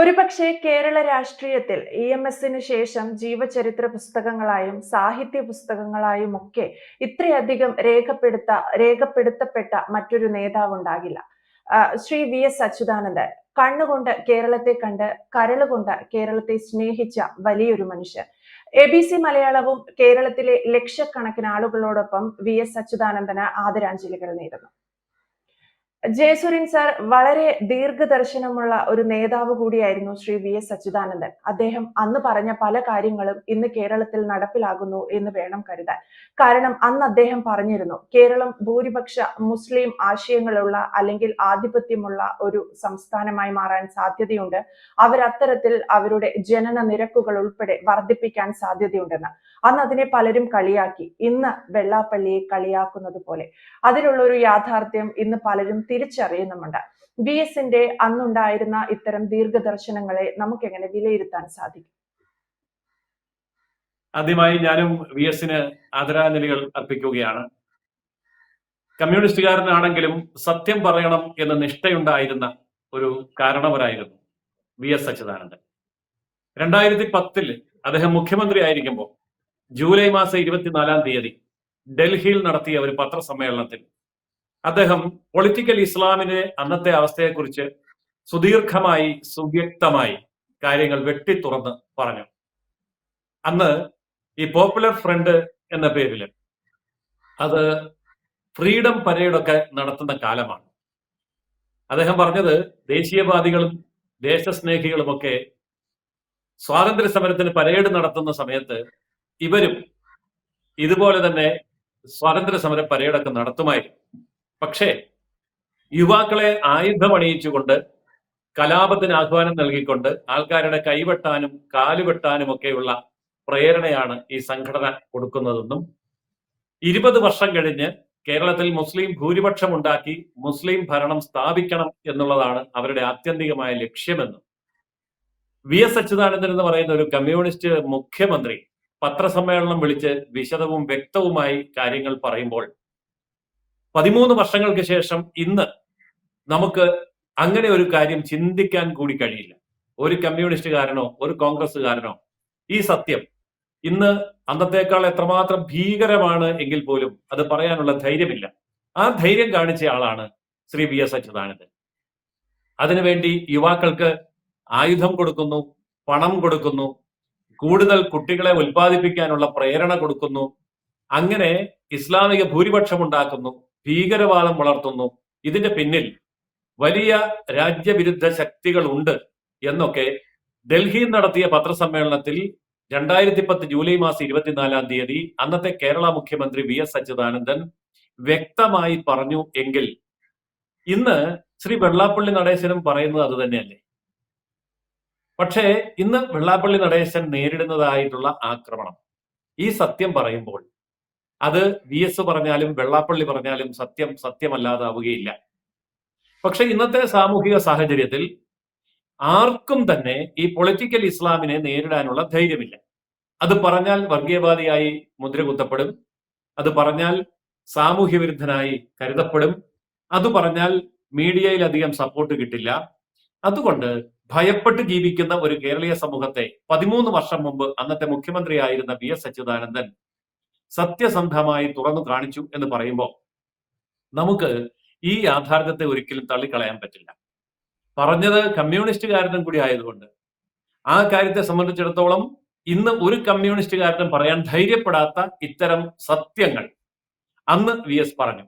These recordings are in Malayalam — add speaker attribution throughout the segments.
Speaker 1: ഒരുപക്ഷെ കേരള രാഷ്ട്രീയത്തിൽ ഇ എം എസിന് ശേഷം ജീവചരിത്ര പുസ്തകങ്ങളായും സാഹിത്യ പുസ്തകങ്ങളായും ഒക്കെ ഇത്രയധികം രേഖപ്പെടുത്ത രേഖപ്പെടുത്തപ്പെട്ട മറ്റൊരു നേതാവ് ഉണ്ടാകില്ല ശ്രീ വി എസ് അച്യുതാനന്ദൻ. കണ്ണുകൊണ്ട് കേരളത്തെ കണ്ട് കരളുകൊണ്ട് കേരളത്തെ സ്നേഹിച്ച വലിയൊരു മനുഷ്യൻ. എ ബി സി മലയാളവും കേരളത്തിലെ ലക്ഷക്കണക്കിന് ആളുകളോടൊപ്പം വി എസ് അച്യുതാനന്ദന് ആദരാഞ്ജലികൾ നേരുന്നു. ജയസുരിൻ സാർ വളരെ ദീർഘദർശനമുള്ള ഒരു നേതാവ് കൂടിയായിരുന്നു ശ്രീ വി എസ് അച്യുതാനന്ദൻ അദ്ദേഹം അന്ന് പറഞ്ഞ പല കാര്യങ്ങളും ഇന്ന് കേരളത്തിൽ നടപ്പിലാകുന്നു എന്ന് വേണം കരുതാൻ. കാരണം അന്ന് അദ്ദേഹം പറഞ്ഞിരുന്നു കേരളം ഭൂരിപക്ഷ മുസ്ലിം ആശയങ്ങളുള്ള അല്ലെങ്കിൽ ആധിപത്യമുള്ള ഒരു സംസ്ഥാനമായി മാറാൻ സാധ്യതയുണ്ട്. അവരത്തരത്തിൽ അവരുടെ ജനന നിരക്കുകൾ ഉൾപ്പെടെ വർദ്ധിപ്പിക്കാൻ സാധ്യതയുണ്ടെന്ന്. അന്ന് അതിനെ പലരും കളിയാക്കി. ഇന്ന് വെള്ളാപ്പള്ളിയെ കളിയാക്കുന്നത് പോലെ. അതിലുള്ള ഒരു യാഥാർത്ഥ്യം ഇന്ന് പലരും തിരിച്ചറിയുന്നുമുണ്ട്. ബി എസിന്റെ അന്നുണ്ടായിരുന്ന ഇത്തരം ദീർഘദർശനങ്ങളെ നമുക്ക് എങ്ങനെ വിലയിരുത്താൻ സാധിക്കും?
Speaker 2: ആദ്യമായി ഞാനും വി എസിന് ആദരാഞ്ജലികൾ അർപ്പിക്കുകയാണ്. കമ്മ്യൂണിസ്റ്റുകാരനാണെങ്കിലും സത്യം പറയണം എന്ന നിഷ്ഠയുണ്ടായിരുന്ന ഒരു കാരണവരായിരുന്നു വി എസ് അച്യുതാനന്ദൻ. രണ്ടായിരത്തി പത്തിൽ അദ്ദേഹം മുഖ്യമന്ത്രി ആയിരിക്കുമ്പോൾ ജൂലൈ മാസം ഇരുപത്തിനാലാം തീയതി ഡൽഹിയിൽ നടത്തിയ ഒരു പത്രസമ്മേളനത്തിൽ അദ്ദേഹം പൊളിറ്റിക്കൽ ഇസ്ലാമിന്റെ അന്നത്തെ അവസ്ഥയെക്കുറിച്ച് സുദീർഘമായി സുവ്യക്തമായി കാര്യങ്ങൾ വെട്ടി തുറന്ന് പറഞ്ഞു. അന്ന് ഈ പോപ്പുലർ ഫ്രണ്ട് എന്ന പേരിൽ അത് ഫ്രീഡം പരേഡൊക്കെ നടത്തുന്ന കാലമാണ്. അദ്ദേഹം പറഞ്ഞത് ദേശീയവാദികളും ദേശസ്നേഹികളുമൊക്കെ സ്വാതന്ത്ര്യ സമരത്തിന് പരേഡ് നടത്തുന്ന സമയത്ത് ഇവരും ഇതുപോലെ തന്നെ സ്വാതന്ത്ര്യ സമര പരേഡൊക്കെ നടത്തുമായിരുന്നു. പക്ഷേ യുവാക്കളെ ആയുധമണിയിച്ചുകൊണ്ട് കലാപത്തിന് ആഹ്വാനം നൽകിക്കൊണ്ട് ആൾക്കാരുടെ കൈവെട്ടാനും കാലുവെട്ടാനും ഒക്കെയുള്ള പ്രേരണയാണ് ഈ സംഘടന കൊടുക്കുന്നതെന്നും ഇരുപത് വർഷം കഴിഞ്ഞ് കേരളത്തിൽ മുസ്ലിം ഭൂരിപക്ഷം ഉണ്ടാക്കി മുസ്ലിം ഭരണം സ്ഥാപിക്കണം എന്നുള്ളതാണ് അവരുടെ ആത്യന്തികമായ ലക്ഷ്യമെന്നും വി എസ് അച്യുതാനന്ദൻ എന്ന് പറയുന്ന ഒരു കമ്മ്യൂണിസ്റ്റ് മുഖ്യമന്ത്രി പത്രസമ്മേളനം വിളിച്ച് വിശദവും വ്യക്തവുമായി കാര്യങ്ങൾ പറയുമ്പോൾ പതിമൂന്ന് വർഷങ്ങൾക്ക് ശേഷം ഇന്ന് നമുക്ക് അങ്ങനെ ഒരു കാര്യം ചിന്തിക്കാൻ കൂടി കഴിയില്ല. ഒരു കമ്മ്യൂണിസ്റ്റുകാരനോ ഒരു കോൺഗ്രസ്സുകാരനോ ഈ സത്യം ഇന്ന് അന്നത്തേക്കാൾ എത്രമാത്രം ഭീകരമാണ് എങ്കിൽ പോലും അത് പറയാനുള്ള ധൈര്യമില്ല. ആ ധൈര്യം കാണിച്ച ആളാണ് ശ്രീ വി എസ് അച്യുതാനന്ദൻ. അതിനുവേണ്ടി യുവാക്കൾക്ക് ആയുധം കൊടുക്കുന്നു പണം കൊടുക്കുന്നു കൂടുതൽ കുട്ടികളെ ഉൽപ്പാദിപ്പിക്കാനുള്ള പ്രേരണ കൊടുക്കുന്നു അങ്ങനെ ഇസ്ലാമിക ഭൂരിപക്ഷം ഉണ്ടാക്കുന്നു ഭീകരവാദം വളർത്തുന്നു. ഇതിന്റെ പിന്നിൽ വലിയ രാജ്യവിരുദ്ധ ശക്തികൾ ഉണ്ട് എന്നൊക്കെ ഡൽഹിയിൽ നടത്തിയ പത്രസമ്മേളനത്തിൽ രണ്ടായിരത്തി പത്ത് ജൂലൈ മാസം ഇരുപത്തിനാലാം തീയതി അന്നത്തെ കേരള മുഖ്യമന്ത്രി വി എസ് അച്യുതാനന്ദൻ വ്യക്തമായി പറഞ്ഞു എങ്കിൽ ഇന്ന് ശ്രീ വെള്ളാപ്പള്ളി നടേശനും പറയുന്നത് അത് തന്നെയല്ലേ? പക്ഷേ ഇന്ന് വെള്ളാപ്പള്ളി നടേശൻ നേരിടുന്നതായിട്ടുള്ള ആക്രമണം. ഈ സത്യം പറയുമ്പോൾ അത് വി എസ് പറഞ്ഞാലും വെള്ളാപ്പള്ളി പറഞ്ഞാലും സത്യം സത്യമല്ലാതാവുകയില്ല. പക്ഷെ ഇന്നത്തെ സാമൂഹിക സാഹചര്യത്തിൽ ആർക്കും തന്നെ ഈ പൊളിറ്റിക്കൽ ഇസ്ലാമിനെ നേരിടാനുള്ള ധൈര്യമില്ല. അത് പറഞ്ഞാൽ വർഗീയവാദിയായി മുദ്ര കുത്തപ്പെടും അത് പറഞ്ഞാൽ സാമൂഹ്യ വിരുദ്ധനായി കരുതപ്പെടും. അത് പറഞ്ഞാൽ മീഡിയയിൽ അധികം സപ്പോർട്ട് കിട്ടില്ല. അതുകൊണ്ട് ഭയപ്പെട്ട് ജീവിക്കുന്ന ഒരു കേരളീയ സമൂഹത്തെ പതിമൂന്ന് വർഷം മുമ്പ് അന്നത്തെ മുഖ്യമന്ത്രിയായിരുന്ന വി എസ് അച്യുതാനന്ദൻ സത്യസന്ധമായി തുറന്നു കാണിച്ചു എന്ന് പറയുമ്പോൾ നമുക്ക് ഈ യാഥാർത്ഥ്യത്തെ ഒരിക്കലും തള്ളിക്കളയാൻ പറ്റില്ല. പറഞ്ഞത് കമ്മ്യൂണിസ്റ്റുകാരനും കൂടി ആയതുകൊണ്ട് ആ കാര്യത്തെ സംബന്ധിച്ചിടത്തോളം ഇന്ന് ഒരു കമ്മ്യൂണിസ്റ്റുകാരനും പറയാൻ ധൈര്യപ്പെടാത്ത ഇത്തരം സത്യങ്ങൾ. അന്ന് വി എസ് പറഞ്ഞു.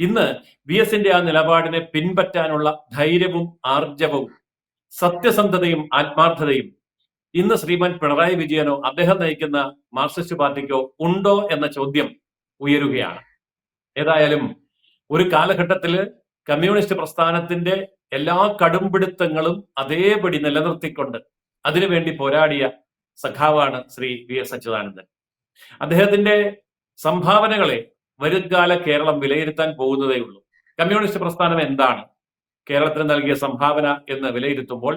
Speaker 2: ഇന്ന് വി എസിന്റെ ആ നിലപാടിനെ പിൻപറ്റാനുള്ള ധൈര്യവും ആർജവവും സത്യസന്ധതയും ആത്മാർത്ഥതയും ഇന്ന് ശ്രീമാൻ പിണറായി വിജയനോ അദ്ദേഹം നയിക്കുന്ന മാർക്സിസ്റ്റ് പാർട്ടിക്കോ ഉണ്ടോ എന്ന ചോദ്യം ഉയരുകയാണ്. ഏതായാലും ഒരു കാലഘട്ടത്തിൽ കമ്മ്യൂണിസ്റ്റ് പ്രസ്ഥാനത്തിന്റെ എല്ലാ കടുംപിടുത്തങ്ങളും അതേപടി നിലനിർത്തിക്കൊണ്ട് അതിനുവേണ്ടി പോരാടിയ സഖാവാണ് ശ്രീ വി എസ് അച്യുതാനന്ദൻ. അദ്ദേഹത്തിന്റെ സംഭാവനകളെ വരുംകാല കേരളം വിലയിരുത്താൻ പോകുന്നതേ ഉള്ളൂ. കമ്മ്യൂണിസ്റ്റ് പ്രസ്ഥാനം എന്താണ്? കേരളത്തിന് നൽകിയ സംഭാവന എന്ന് വിലയിരുത്തുമ്പോൾ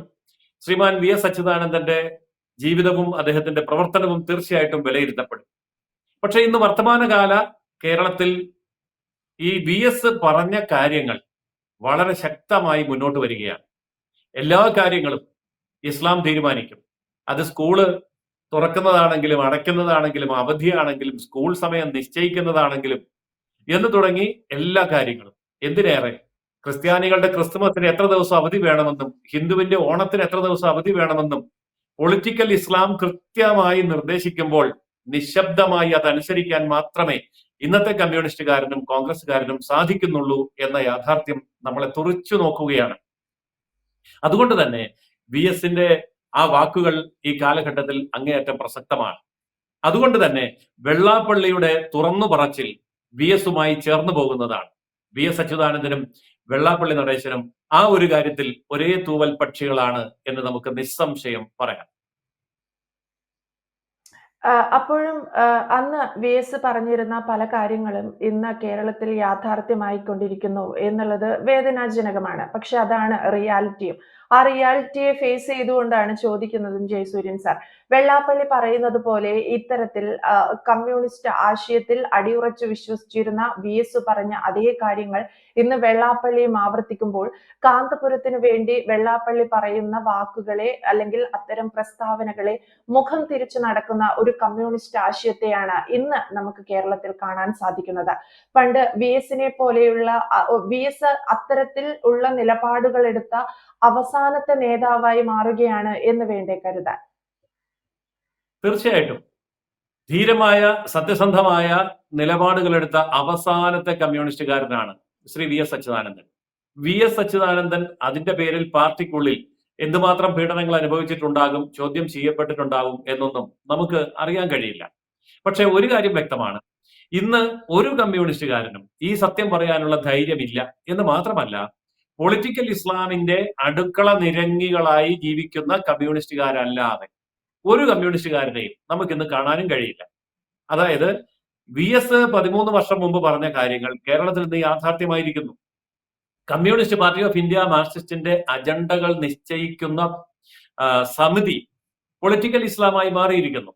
Speaker 2: ശ്രീമാൻ വി എസ് അച്യുതാനന്ദന്റെ ജീവിതവും അദ്ദേഹത്തിന്റെ പ്രവർത്തനവും തീർച്ചയായിട്ടും വിലയിരുത്തപ്പെടും. പക്ഷെ ഇന്ന് വർത്തമാനകാല കേരളത്തിൽ ഈ വി എസ് പറഞ്ഞ കാര്യങ്ങൾ വളരെ ശക്തമായി മുന്നോട്ട് വരികയാണ്. എല്ലാ കാര്യങ്ങളും ഇസ്ലാം തീരുമാനിക്കും. അത് സ്കൂൾ തുറക്കുന്നതാണെങ്കിലും അടയ്ക്കുന്നതാണെങ്കിലും അവധിയാണെങ്കിലും സ്കൂൾ സമയം നിശ്ചയിക്കുന്നതാണെങ്കിലും എന്ന് തുടങ്ങി എല്ലാ കാര്യങ്ങളും. എന്തിനേറെ? ക്രിസ്ത്യാനികളുടെ ക്രിസ്തുമസിന് എത്ര ദിവസം അവധി വേണമെന്നും ഹിന്ദുവിന്റെ ഓണത്തിന് എത്ര ദിവസം അവധി വേണമെന്നും പൊളിറ്റിക്കൽ ഇസ്ലാം കൃത്യമായി നിർദ്ദേശിക്കുമ്പോൾ നിശബ്ദമായി അതനുസരിക്കാൻ മാത്രമേ ഇന്നത്തെ കമ്മ്യൂണിസ്റ്റുകാരനും കോൺഗ്രസ്സുകാരനും സാധിക്കുന്നുള്ളൂ എന്ന യാഥാർത്ഥ്യം നമ്മളെ തുറച്ചു നോക്കുകയാണ്. അതുകൊണ്ട് തന്നെ വി എസിന്റെ ആ വാക്കുകൾ ഈ കാലഘട്ടത്തിൽ അങ്ങേയറ്റം പ്രസക്തമാണ്. അതുകൊണ്ട് തന്നെ വെള്ളാപ്പള്ളിയുടെ തുറന്നു പറച്ചിൽ വി എസുമായി ചേർന്നു പോകുന്നതാണ്. വി എസ് അച്യുതാനന്ദനും വെള്ളാപ്പള്ളി നടേശനും ആ ഒരു കാര്യത്തിൽ ഒരേ തൂവൽ പക്ഷികളാണ് എന്ന് നമുക്ക് നിസ്സംശയം പറയാം.
Speaker 1: അപ്പോഴും അന്ന് വി എസ് പറഞ്ഞിരുന്ന പല കാര്യങ്ങളും ഇന്ന് കേരളത്തിൽ യാഥാർത്ഥ്യമായിക്കൊണ്ടിരിക്കുന്നു എന്നുള്ളത് വേദനാജനകമാണ്. പക്ഷെ അതാണ് റിയാലിറ്റിയും. ആ റിയാലിറ്റിയെ ഫേസ് ചെയ്തുകൊണ്ടാണ് ചോദിക്കുന്നതും ജയസൂര്യൻ സാർ. വെള്ളാപ്പള്ളി പറയുന്നത് പോലെ ഇത്തരത്തിൽ കമ്മ്യൂണിസ്റ്റ് ആശയത്തിൽ അടിയുറച്ചു വിശ്വസിച്ചിരുന്ന വി എസ് പറഞ്ഞ അതേ കാര്യങ്ങൾ ഇന്ന് വെള്ളാപ്പള്ളിയും ആവർത്തിക്കുമ്പോൾ കാന്തപുരത്തിന് വേണ്ടി വെള്ളാപ്പള്ളി പറയുന്ന വാക്കുകളെ അല്ലെങ്കിൽ അത്തരം പ്രസ്താവനകളെ മുഖം തിരിച്ചു നടക്കുന്ന ഒരു കമ്മ്യൂണിസ്റ്റ് ആശയത്തെയാണ് ഇന്ന് നമുക്ക് കേരളത്തിൽ കാണാൻ സാധിക്കുന്നത്. പണ്ട് വി എസിനെ പോലെയുള്ള വി എസ് അത്തരത്തിൽ ഉള്ള നിലപാടുകൾ എടുത്ത അവസാനത്തെ നേതാവായി മാറുകയാണ് എന്ന് വേണ്ടേ കരുതാൻ?
Speaker 2: തീർച്ചയായിട്ടും. ധീരമായ സത്യസന്ധമായ നിലപാടുകളെടുത്ത അവസാനത്തെ കമ്മ്യൂണിസ്റ്റുകാരനാണ് Shri V S Achuthanandan. V S Achuthanandan അതിന്റെ പേരിൽ പാർട്ടിക്കുള്ളിൽ എന്തുമാത്രം പീഡനങ്ങൾ അനുഭവിച്ചിട്ടുണ്ടാകും ചോദ്യം ചെയ്യപ്പെട്ടിട്ടുണ്ടാകും എന്നൊന്നും നമുക്ക് അറിയാൻ കഴിയില്ല. പക്ഷെ ഒരു കാര്യം വ്യക്തമാണ്. ഇന്ന് ഒരു കമ്മ്യൂണിസ്റ്റുകാരനും ഈ സത്യം പറയാനുള്ള ധൈര്യമില്ല എന്ന് മാത്രമല്ല പൊളിറ്റിക്കൽ ഇസ്ലാമിന്റെ അടുക്കള നിരങ്ങികളായി ജീവിക്കുന്ന കമ്മ്യൂണിസ്റ്റുകാരല്ലാതെ ഒരു കമ്മ്യൂണിസ്റ്റുകാരനെയും നമുക്ക് ഇന്ന് കാണാനും കഴിയില്ല. അതായത് വി എസ് പതിമൂന്ന് വർഷം മുമ്പ് പറഞ്ഞ കാര്യങ്ങൾ കേരളത്തിൽ ഇന്ന് യാഥാർത്ഥ്യമായിരിക്കുന്നു. കമ്മ്യൂണിസ്റ്റ് പാർട്ടി ഓഫ് ഇന്ത്യ മാർക്സിസ്റ്റിന്റെ അജണ്ടകൾ നിശ്ചയിക്കുന്ന സമിതി പൊളിറ്റിക്കൽ ഇസ്ലാമായി മാറിയിരിക്കുന്നു.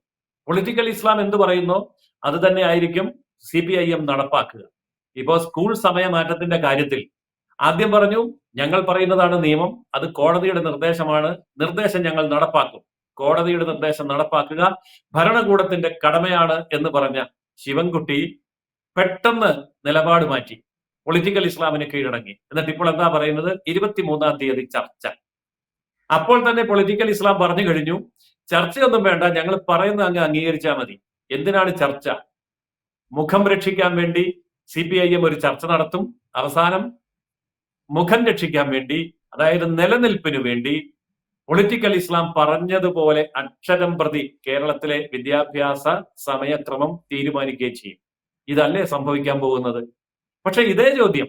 Speaker 2: പൊളിറ്റിക്കൽ ഇസ്ലാം എന്ത് പറയുന്നു? അത് തന്നെ ആയിരിക്കും സി പി ഐ എം നടപ്പാക്കുക. ഇപ്പോ സ്കൂൾ സമയമാറ്റത്തിന്റെ കാര്യത്തിൽ ആദ്യം പറഞ്ഞു ഞങ്ങൾ പറയുന്നതാണ് നിയമം അത് കോടതിയുടെ നിർദ്ദേശമാണ് നിർദ്ദേശം ഞങ്ങൾ നടപ്പാക്കും. കോടതിയുടെ നിർദ്ദേശം നടപ്പാക്കുക ഭരണകൂടത്തിന്റെ കടമയാണ് എന്ന് പറഞ്ഞ ശിവൻകുട്ടി പെട്ടെന്ന് നിലപാട് മാറ്റി. പൊളിറ്റിക്കൽ ഇസ്ലാമിന് കീഴടങ്ങി. എന്നിട്ട് ഇപ്പോൾ എന്താ പറയുന്നത്? ഇരുപത്തിമൂന്നാം തീയതി ചർച്ച. അപ്പോൾ തന്നെ പൊളിറ്റിക്കൽ ഇസ്ലാം പറഞ്ഞു കഴിഞ്ഞു. ചർച്ചയൊന്നും വേണ്ട. ഞങ്ങൾ പറയുന്നത് അങ്ങ് അംഗീകരിച്ചാൽ മതി. എന്തിനാണ് ചർച്ച? മുഖം രക്ഷിക്കാൻ വേണ്ടി സി പി ഐ എം ഒരു ചർച്ച നടത്തും. അവസാനം മുഖം രക്ഷിക്കാൻ വേണ്ടി അതായത് നിലനിൽപ്പിന് വേണ്ടി പൊളിറ്റിക്കൽ ഇസ്ലാം പറഞ്ഞതുപോലെ അക്ഷരം പ്രതി കേരളത്തിലെ വിദ്യാഭ്യാസ സമയക്രമം തീരുമാനിക്കുകയും ചെയ്യും. ഇതല്ലേ സംഭവിക്കാൻ പോകുന്നത്? പക്ഷെ ഇതേ ചോദ്യം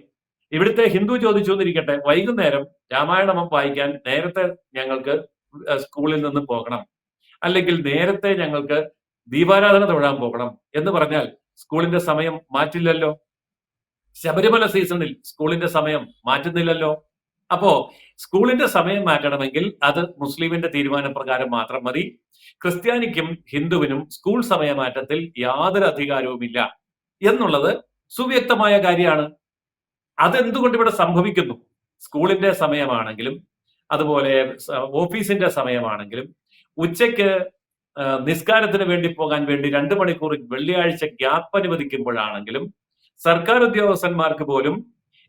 Speaker 2: ഇവിടുത്തെ ഹിന്ദു ചോദിച്ചു എന്നിരിക്കട്ടെ വൈകുന്നേരം രാമായണം വായിക്കാൻ നേരത്തെ ഞങ്ങൾക്ക് സ്കൂളിൽ നിന്ന് പോകണം. അല്ലെങ്കിൽ നേരത്തെ ഞങ്ങൾക്ക് ദീപാരാധന തൊഴാൻ പോകണം എന്ന് പറഞ്ഞാൽ സ്കൂളിന്റെ സമയം മാറ്റില്ലല്ലോ? ശബരിമല സീസണിൽ സ്കൂളിന്റെ സമയം മാറ്റുന്നില്ലല്ലോ? അപ്പോ സ്കൂളിന്റെ സമയം മാറ്റണമെങ്കിൽ അത് മുസ്ലിമിന്റെ തീരുമാനപ്രകാരം മാത്രം മതി. ക്രിസ്ത്യാനിക്കും ഹിന്ദുവിനും സ്കൂൾ സമയമാറ്റത്തിൽ യാതൊരു അധികാരവുമില്ല. എന്നുള്ളത് സുവ്യക്തമായ കാര്യമാണ്. അതെന്തുകൊണ്ട് ഇവിടെ സംഭവിക്കുന്നു? സ്കൂളിന്റെ സമയമാണെങ്കിലും അതുപോലെ ഓഫീസിന്റെ സമയമാണെങ്കിലും ഉച്ചയ്ക്ക് നിസ്കാരത്തിന് വേണ്ടി പോകാൻ വേണ്ടി രണ്ട് മണിക്കൂർ വെള്ളിയാഴ്ച ഗ്യാപ്പ് അനുവദിക്കുമ്പോഴാണെങ്കിലും സർക്കാർ ഉദ്യോഗസ്ഥന്മാർക്ക് പോലും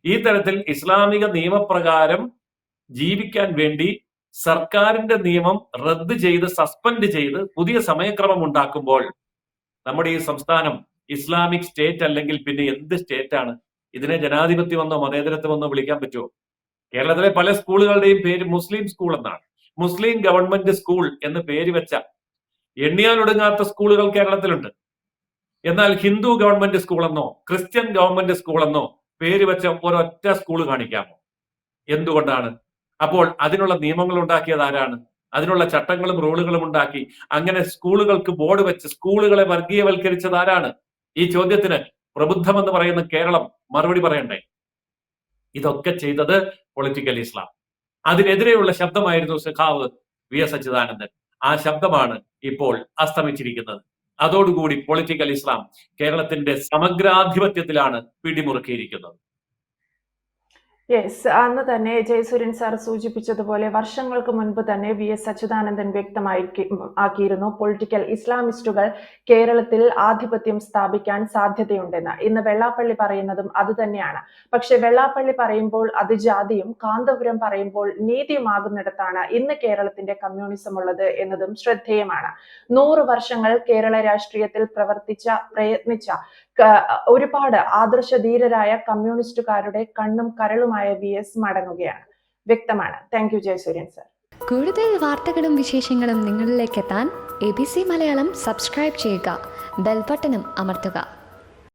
Speaker 2: ഈ തരത്തിൽ ഇസ്ലാമിക നിയമപ്രകാരം ജീവിക്കാൻ വേണ്ടി സർക്കാരിന്റെ നിയമം റദ്ദ് ചെയ്ത് സസ്പെൻഡ് ചെയ്ത് പുതിയ സമയക്രമം ഉണ്ടാക്കുമ്പോൾ നമ്മുടെ ഈ സംസ്ഥാനം ഇസ്ലാമിക് സ്റ്റേറ്റ് അല്ലെങ്കിൽ പിന്നെ എന്ത് സ്റ്റേറ്റ് ആണ് ഇതിനെ ജനാധിപത്യമെന്നോ മതേതരത്വമെന്നോ വിളിക്കാൻ പറ്റുമോ? കേരളത്തിലെ പല സ്കൂളുകളുടെയും പേര് മുസ്ലിം സ്കൂൾ എന്നാണ്. മുസ്ലിം ഗവൺമെന്റ് സ്കൂൾ എന്ന് പേര് വെച്ച എണ്ണിയാലൊടുങ്ങാത്ത സ്കൂളുകൾ കേരളത്തിലുണ്ട്. എന്നാൽ ഹിന്ദു ഗവൺമെന്റ് സ്കൂളെന്നോ ക്രിസ്ത്യൻ ഗവൺമെന്റ് സ്കൂളെന്നോ പേര് വെച്ച ഒരൊറ്റ സ്കൂൾ കാണിക്കാമോ? എന്തുകൊണ്ടാണ്? അപ്പോൾ അതിനുള്ള നിയമങ്ങൾ ഉണ്ടാക്കിയത് ആരാണ്? അതിനുള്ള ചട്ടങ്ങളും റൂളുകളും ഉണ്ടാക്കി അങ്ങനെ സ്കൂളുകൾക്ക് ബോർഡ് വെച്ച് സ്കൂളുകളെ വർഗീയവൽക്കരിച്ചത് ആരാണ്? ഈ ചോദ്യത്തിന് പ്രബുദ്ധമെന്ന് പറയുന്ന കേരളം മറുപടി പറയണ്ടേ? ഇതൊക്കെ ചെയ്തത് പൊളിറ്റിക്കൽ ഇസ്ലാം അതിനെതിരെയുള്ള ശബ്ദമായിരുന്നു സഖാവ് വി എസ് അച്യുതാനന്ദൻ. ആ ശബ്ദമാണ് ഇപ്പോൾ അസ്തമിച്ചിരിക്കുന്നത്. അതോടുകൂടി പൊളിറ്റിക്കൽ ഇസ്ലാം കേരളത്തിന്റെ സമഗ്രാധിപത്യത്തിലാണ് പിടിമുറുക്കിയിരിക്കുന്നത്.
Speaker 1: യെസ് അന്ന് തന്നെ ജയസൂര്യൻ സാർ സൂചിപ്പിച്ചതുപോലെ വർഷങ്ങൾക്ക് മുൻപ് തന്നെ വി എസ് അച്യുതാനന്ദൻ വ്യക്തമായി ആക്കിയിരുന്നു. പൊളിറ്റിക്കൽ ഇസ്ലാമിസ്റ്റുകൾ കേരളത്തിൽ ആധിപത്യം സ്ഥാപിക്കാൻ സാധ്യതയുണ്ടെന്ന്. ഇന്ന് വെള്ളാപ്പള്ളി പറയുന്നതും അതുതന്നെയാണ് പക്ഷെ വെള്ളാപ്പള്ളി പറയുമ്പോൾ അത് ജാതിയും കാന്തപുരം പറയുമ്പോൾ നീതിയുമാകുന്നിടത്താണ് ഇന്ന് കേരളത്തിന്റെ കമ്മ്യൂണിസം ഉള്ളത് എന്നതും ശ്രദ്ധേയമാണ്. നൂറ് വർഷങ്ങൾ കേരള രാഷ്ട്രീയത്തിൽ പ്രവർത്തിച്ച പ്രയത്നിച്ച ഒരുപാട് ആദർശ ധീരരായ കമ്മ്യൂണിസ്റ്റുകാരുടെ കണ്ണും കരളുമായ വി എസ് മടങ്ങുകയാണ്. വ്യക്തമാണ്. Thank you Jayasuryan sir.
Speaker 3: കൂടുതൽ വാർത്തകളും വിശേഷങ്ങളും നിങ്ങളിലേക്ക് എത്താൻ A B C Malayalam subscribe ചെയ്യുക. ബെൽബട്ടനും അമർത്തുക.